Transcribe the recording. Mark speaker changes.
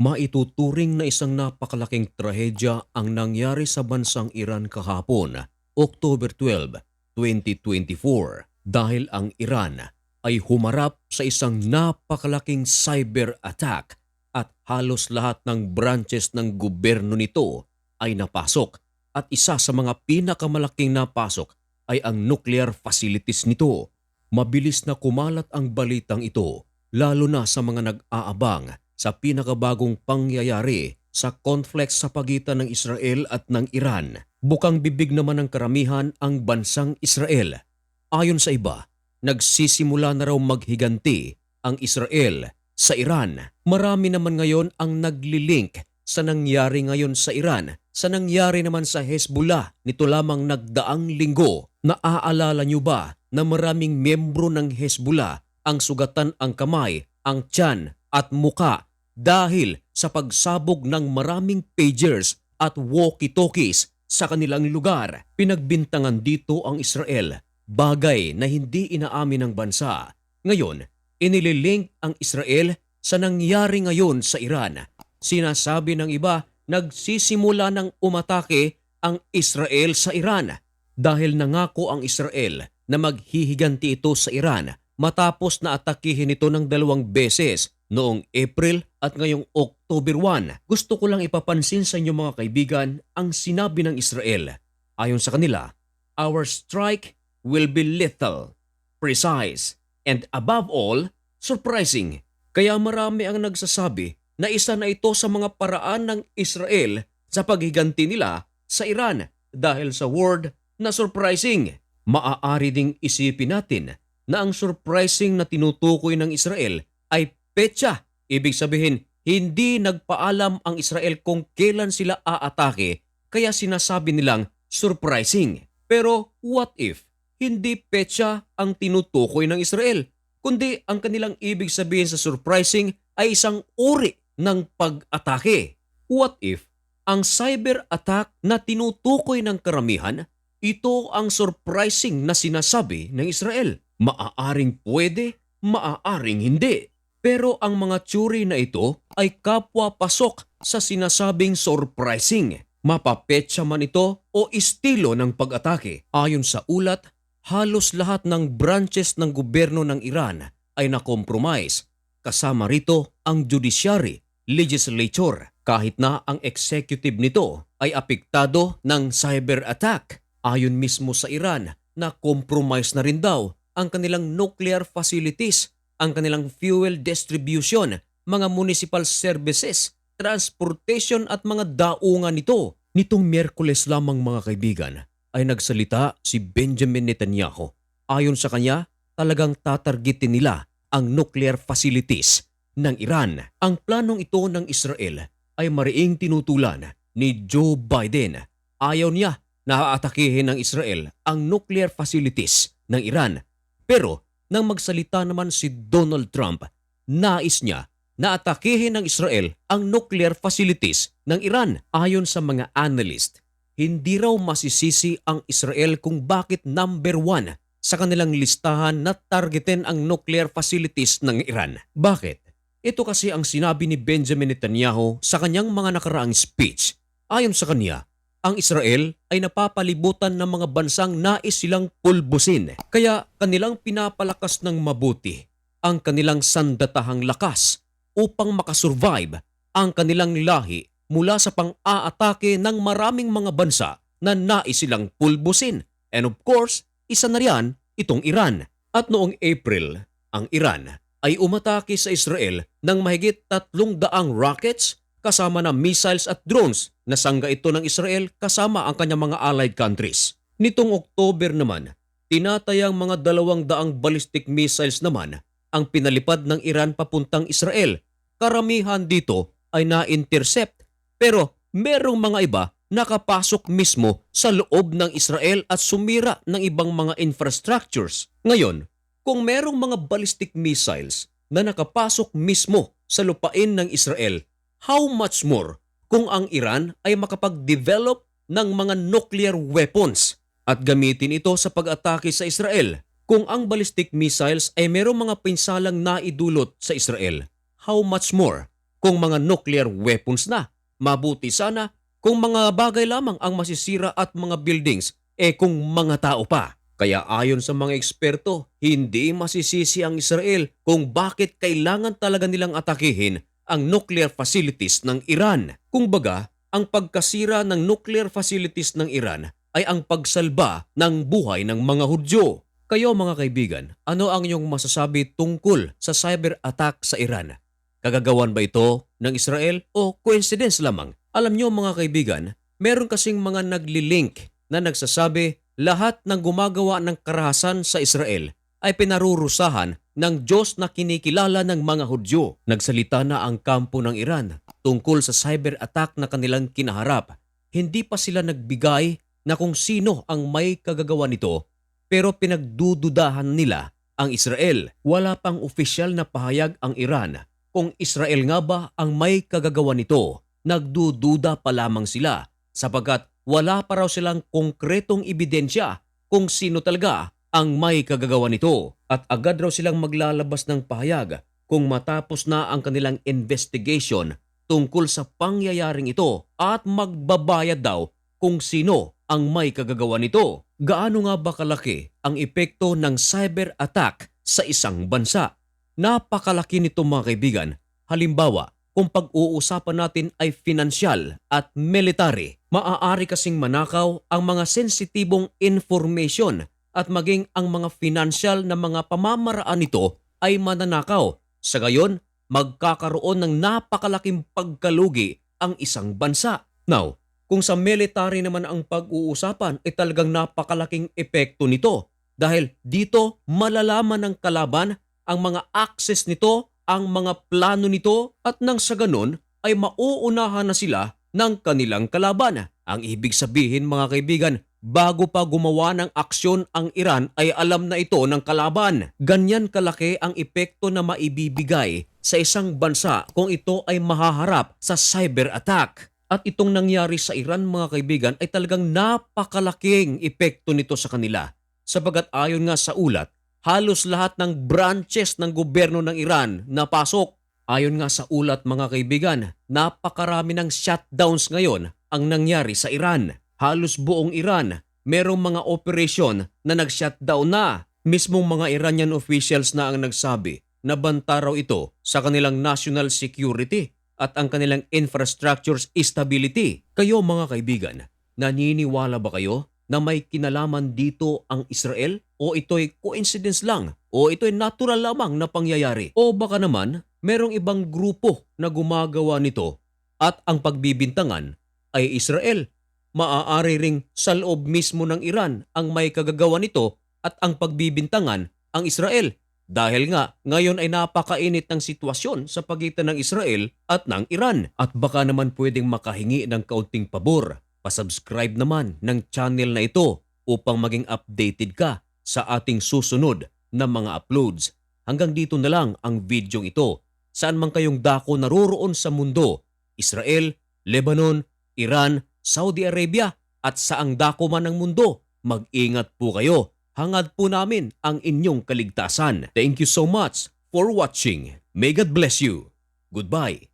Speaker 1: Maituturing na isang napakalaking trahedya ang nangyari sa bansang Iran kahapon, October 12, 2024, dahil ang Iran ay humarap sa isang napakalaking cyber attack at halos lahat ng branches ng gobyerno nito ay napasok at isa sa mga pinakamalaking napasok ay ang nuclear facilities nito. Mabilis na kumalat ang balitang ito lalo na sa mga nag-aabang sa pinakabagong pangyayari sa conflict sa pagitan ng Israel at ng Iran. Bukang bibig naman ng karamihan ang bansang Israel. Ayon sa iba, nagsisimula na raw maghiganti ang Israel sa Iran. Marami naman ngayon ang naglilink sa nangyari ngayon sa Iran sa nangyari naman sa Hezbollah nito lamang nagdaang linggo. Naaalala niyo ba na maraming miyembro ng Hezbollah ang sugatan ang kamay, ang tiyan at muka dahil sa pagsabog ng maraming pagers at walkie-talkies sa kanilang lugar. Pinagbintangan dito ang Israel, bagay na hindi inaamin ng bansa. Ngayon, inililink ang Israel sa nangyari ngayon sa Iran. Sinasabi ng iba, nagsisimula ng umatake ang Israel sa Iran dahil nangako ang Israel na maghihiganti ito sa Iran matapos na atakihin ito ng dalawang beses noong April at ngayong October 1. Gusto ko lang ipapansin sa inyo mga kaibigan ang sinabi ng Israel. Ayon sa kanila, Our strike will be lethal, precise, and above all, surprising. Kaya marami ang nagsasabi na isa na ito sa mga paraan ng Israel sa paghiganti nila sa Iran dahil sa word na surprising. Maaari ding isipin natin na ang surprising na tinutukoy ng Israel ay petsa. Ibig sabihin, hindi nagpaalam ang Israel kung kailan sila aatake kaya sinasabi nilang surprising. Pero what if hindi petsa ang tinutukoy ng Israel, kundi ang kanilang ibig sabihin sa surprising ay isang uri ng pag-atake? What if ang cyber attack na tinutukoy ng karamihan, ito ang surprising na sinasabi ng Israel? Maaaring pwede, maaaring hindi. Pero ang mga tsuri na ito ay kapwa pasok sa sinasabing surprising. Mapapetsa man ito o estilo ng pag-atake. Ayon sa ulat, halos lahat ng branches ng gobyerno ng Iran ay nakompromise. Kasama rito ang judiciary, legislature, kahit na ang executive nito ay apektado ng cyber attack. Ayon mismo sa Iran na compromise na rin daw ang kanilang nuclear facilities, ang kanilang fuel distribution, mga municipal services, transportation at mga daungan nito. Nitong Miyerkules lamang mga kaibigan ay nagsalita si Benjamin Netanyahu. Ayon sa kanya, talagang tatargetin nila ang nuclear facilities ng Iran. Ang planong ito ng Israel ay mariing tinutulan ni Joe Biden. Ayaw niya na aatakihin ng Israel ang nuclear facilities ng Iran pero nang magsalita naman si Donald Trump, nais niya na atakihin ng Israel ang nuclear facilities ng Iran. Ayon sa mga analyst, hindi raw masisisi ang Israel kung bakit number one sa kanilang listahan na targetin ang nuclear facilities ng Iran. Bakit? Ito kasi ang sinabi ni Benjamin Netanyahu sa kanyang mga nakaraang speech. Ayon sa kanya, ang Israel ay napapalibutan ng mga bansang nais silang pulbusin. Kaya kanilang pinapalakas ng mabuti ang kanilang sandatahang lakas upang makasurvive ang kanilang lahi mula sa pang-aatake ng maraming mga bansa na nais silang pulbusin. And of course, isa na riyan itong Iran. At noong April, ang Iran ay umatake sa Israel ng mahigit tatlong daang rockets kasama na missiles at drones na sangga ito ng Israel kasama ang kanyang mga allied countries. Nitong October naman, tinatayang mga dalawang daang ballistic missiles naman ang pinalipad ng Iran papuntang Israel. Karamihan dito ay na-intercept pero merong mga iba nakapasok mismo sa loob ng Israel at sumira ng ibang mga infrastructures. Ngayon, kung merong mga ballistic missiles na nakapasok mismo sa lupain ng Israel how much more kung ang Iran ay makapag-develop ng mga nuclear weapons at gamitin ito sa pag-atake sa Israel. Kung ang ballistic missiles ay merong mga pinsalang naidulot sa Israel, how much more kung mga nuclear weapons na. Mabuti sana kung mga bagay lamang ang masisira at mga buildings, eh kung mga tao pa. Kaya ayon sa mga eksperto, hindi masisisi ang Israel kung bakit kailangan talaga nilang atakihin ang nuclear facilities ng Iran. Kung baga, ang pagkasira ng nuclear facilities ng Iran ay ang pagsalba ng buhay ng mga Hudyo. Kayo mga kaibigan, ano ang inyong masasabi tungkol sa cyber attack sa Iran? Kagagawan ba ito ng Israel o coincidence lamang? Alam nyo mga kaibigan, meron kasing mga naglilink na nagsasabi lahat ng gumagawa ng karahasan sa Israel ay pinarurusahan ng Diyos na kinikilala ng mga Hudyo. Nagsalita na ang kampo ng Iran tungkol sa cyber attack na kanilang kinaharap. Hindi pa sila nagbigay na kung sino ang may kagagawa nito pero pinagdududahan nila ang Israel. Wala pang opisyal na pahayag ang Iran kung Israel nga ba ang may kagagawa nito. Nagdududa pa lamang sila sapagkat wala pa raw silang konkretong ebidensya kung sino talaga ang may kagagawa nito at agad raw silang maglalabas ng pahayag kung matapos na ang kanilang investigation tungkol sa pangyayaring ito at magbabayad daw kung sino ang may kagagawa nito. Gaano nga ba kalaki ang epekto ng cyber attack sa isang bansa? Napakalaki nito mga kaibigan. Halimbawa, kung pag-uusapan natin ay financial at military, maaari kasing manakaw ang mga sensitibong information at maging ang mga financial na mga pamamaraan nito ay mananakaw. Sa gayon, magkakaroon ng napakalaking pagkalugi ang isang bansa. Now, kung sa military naman ang pag-uusapan ay talagang napakalaking epekto nito dahil dito malalaman ng kalaban ang mga access nito, ang mga plano nito at nang sa ganun ay mauunahan na sila ng kanilang kalaban. Ang ibig sabihin mga kaibigan, bago pa gumawa ng aksyon ang Iran ay alam na ito ng kalaban. Ganyan kalaki ang epekto na maibibigay sa isang bansa kung ito ay mahaharap sa cyber attack. At itong nangyari sa Iran mga kaibigan ay talagang napakalaking epekto nito sa kanila. Sapagat ayon nga sa ulat, halos lahat ng branches ng gobyerno ng Iran napasok. Ayon nga sa ulat mga kaibigan, napakarami ng shutdowns ngayon ang nangyari sa Iran. Halos buong Iran, merong mga operasyon na nag-shutdown na. Mismong mga Iranian officials na ang nagsabi na banta raw ito sa kanilang national security at ang kanilang infrastructure's stability. Kayo mga kaibigan, naniniwala ba kayo na may kinalaman dito ang Israel? O ito'y coincidence lang? O ito'y natural lamang na pangyayari? O baka naman, merong ibang grupo na gumagawa nito at ang pagbibintangan ay Israel. Maaari ring sa loob mismo ng Iran ang may kagagawa nito at ang pagbibintangan ang Israel. Dahil nga, ngayon ay napakainit ng sitwasyon sa pagitan ng Israel at ng Iran. At baka naman pwedeng makahingi ng kaunting pabor. Pasubscribe naman ng channel na ito upang maging updated ka sa ating susunod na mga uploads. Hanggang dito na lang ang video ito. Saan man kayong dako naroroon sa mundo, Israel, Lebanon, Iran, Saudi Arabia at saang dako man ng mundo, mag-ingat po kayo. Hangad po namin ang inyong kaligtasan. Thank you so much for watching. May God bless you. Goodbye.